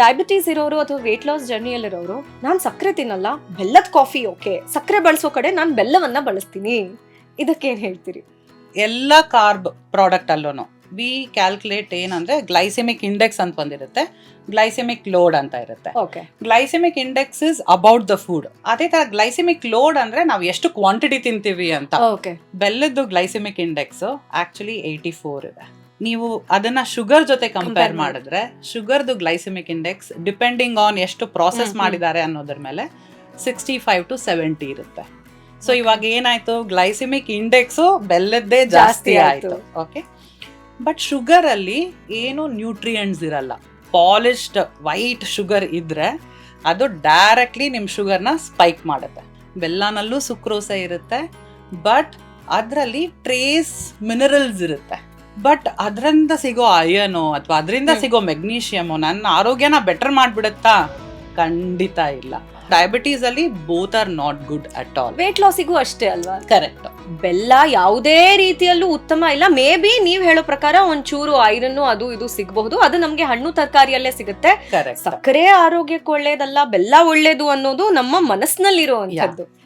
Diabetes ಇರೋರು ಅಥವಾ weight loss ಜರ್ನಿಯಲ್ಲಿರೋರು ನಾನು ಸಕ್ಕರೆ ತಿನ್ನಲ್ಲ ಬೆಲ್ಲದ ಕಾಫಿ ಓಕೆ ಸಕ್ಕರೆ ಬಳಸೋ ಕಡೆ ನಾನು ಬೆಲ್ಲವನ್ನ ಬಳಸ್ತೀನಿ. ಇದಕ್ಕೇನ್ ಹೇಳ್ತೀರಿ? ಎಲ್ಲ ಕಾರ್ಬ್ ಪ್ರಾಡಕ್ಟ್ ಅಲ್ಲೂ ಬಿ ಕ್ಯಾಲ್ಕುಲೇಟ್ ಏನಂದ್ರೆ ಗ್ಲೈಸೆಮಿಕ್ ಇಂಡೆಕ್ಸ್ ಅಂತ ಬಂದಿರುತ್ತೆ. ಗ್ಲೈಸೆಮಿಕ್ ಲೋಡ್ ಅಂತ ಇರುತ್ತೆ. Okay glycemic index is about the food ಅದೇ ತರ ಗ್ಲೈಸೆಮಿಕ್ ಲೋಡ್ ಅಂದ್ರೆ ನಾವು ಎಷ್ಟು ಕ್ವಾಂಟಿಟಿ ತಿಂತೀವಿ ಅಂತ. ಓಕೆ ಬೆಲ್ಲದ್ದು glycemic index actually eighty four ಇದೆ. ನೀವು ಅದನ್ನ ಶುಗರ್ ಜೊತೆ ಕಂಪೇರ್ ಮಾಡಿ. ಮಾಡಿದ್ರೆ ಶುಗರ್ದು ಗ್ಲೈಸೆಮಿಕ್ ಇಂಡೆಕ್ಸ್ ಡಿಪೆಂಡಿಂಗ್ ಆನ್ ಎಷ್ಟು ಪ್ರಾಸೆಸ್. ಮಾಡಿದ್ದಾರೆ ಅನ್ನೋದ್ರ ಮೇಲೆ ಸಿಕ್ಸ್ಟಿ ಫೈವ್ ಟು ಸೆವೆಂಟಿ ಇರುತ್ತೆ. ಸೊ ಇವಾಗ ಏನಾಯ್ತು? ಗ್ಲೈಸೆಮಿಕ್ ಇಂಡೆಕ್ಸು ಬೆಲ್ಲದ್ದೇ ಜಾಸ್ತಿ. ಆಯ್ತು. ಓಕೆ ಬಟ್ ಶುಗರ್ ಅಲ್ಲಿ ಏನು ನ್ಯೂಟ್ರಿಯೆಂಟ್ಸ್ ಇರಲ್ಲ. ಪಾಲಿಶ್ಡ್ ವೈಟ್ ಶುಗರ್ ಇದ್ರೆ ಅದು ಡೈರೆಕ್ಟ್ಲಿ ನಿಮ್ಮ ಶುಗರ್ನ ಸ್ಪೈಕ್ ಮಾಡುತ್ತೆ. ಬೆಲ್ಲನಲ್ಲೂ ಸುಕ್ರೋಸ ಇರುತ್ತೆ ಬಟ್ ಅದರಲ್ಲಿ ಟ್ರೇಸ್ ಮಿನರಲ್ಸ್ ಇರುತ್ತೆ. ಬಟ್ ಅದರಿಂದ ಸಿಗೋ ಅಯನು ಅಥವಾ ಅದರಿಂದ ಸಿಗೋ ಮೆಗ್ನೀಷಿಯಮು ನನ್ನ ಆರೋಗ್ಯನ ಬೆಟರ್ ಮಾಡಿಬಿಡುತ್ತಾ? ಖಂಡಿತ ಇಲ್ಲ. ಡಯಾಬಿಟೀಸ್ ಅಲ್ಲಿ both are not good at all weight ಲಾಸಿಗೂ ಅಷ್ಟೇ ಅಲ್ವಾ? ಕರೆಕ್ಟ್ ಬೆಲ್ಲ ಯಾವುದೇ ರೀತಿಯಲ್ಲೂ ಉತ್ತಮ ಇಲ್ಲ. ಮೇ ಬಿ ನೀವು ಹೇಳೋ ಪ್ರಕಾರ ಒಂಚೂರು ಐರನ್ ಅದು ಇದು ಸಿಗಬಹುದು. ಅದು ನಮಗೆ ಹಣ್ಣು ತರಕಾರಿಯಲ್ಲೇ ಸಿಗುತ್ತೆ. ಸಕ್ಕರೆ ಆರೋಗ್ಯಕ್ಕೆ ಒಳ್ಳೇದಲ್ಲ ಬೆಲ್ಲ ಒಳ್ಳೇದು ಅನ್ನೋದು ನಮ್ಮ ಮನಸ್ಸಿನಲ್ಲಿರುವಂತದ್ದು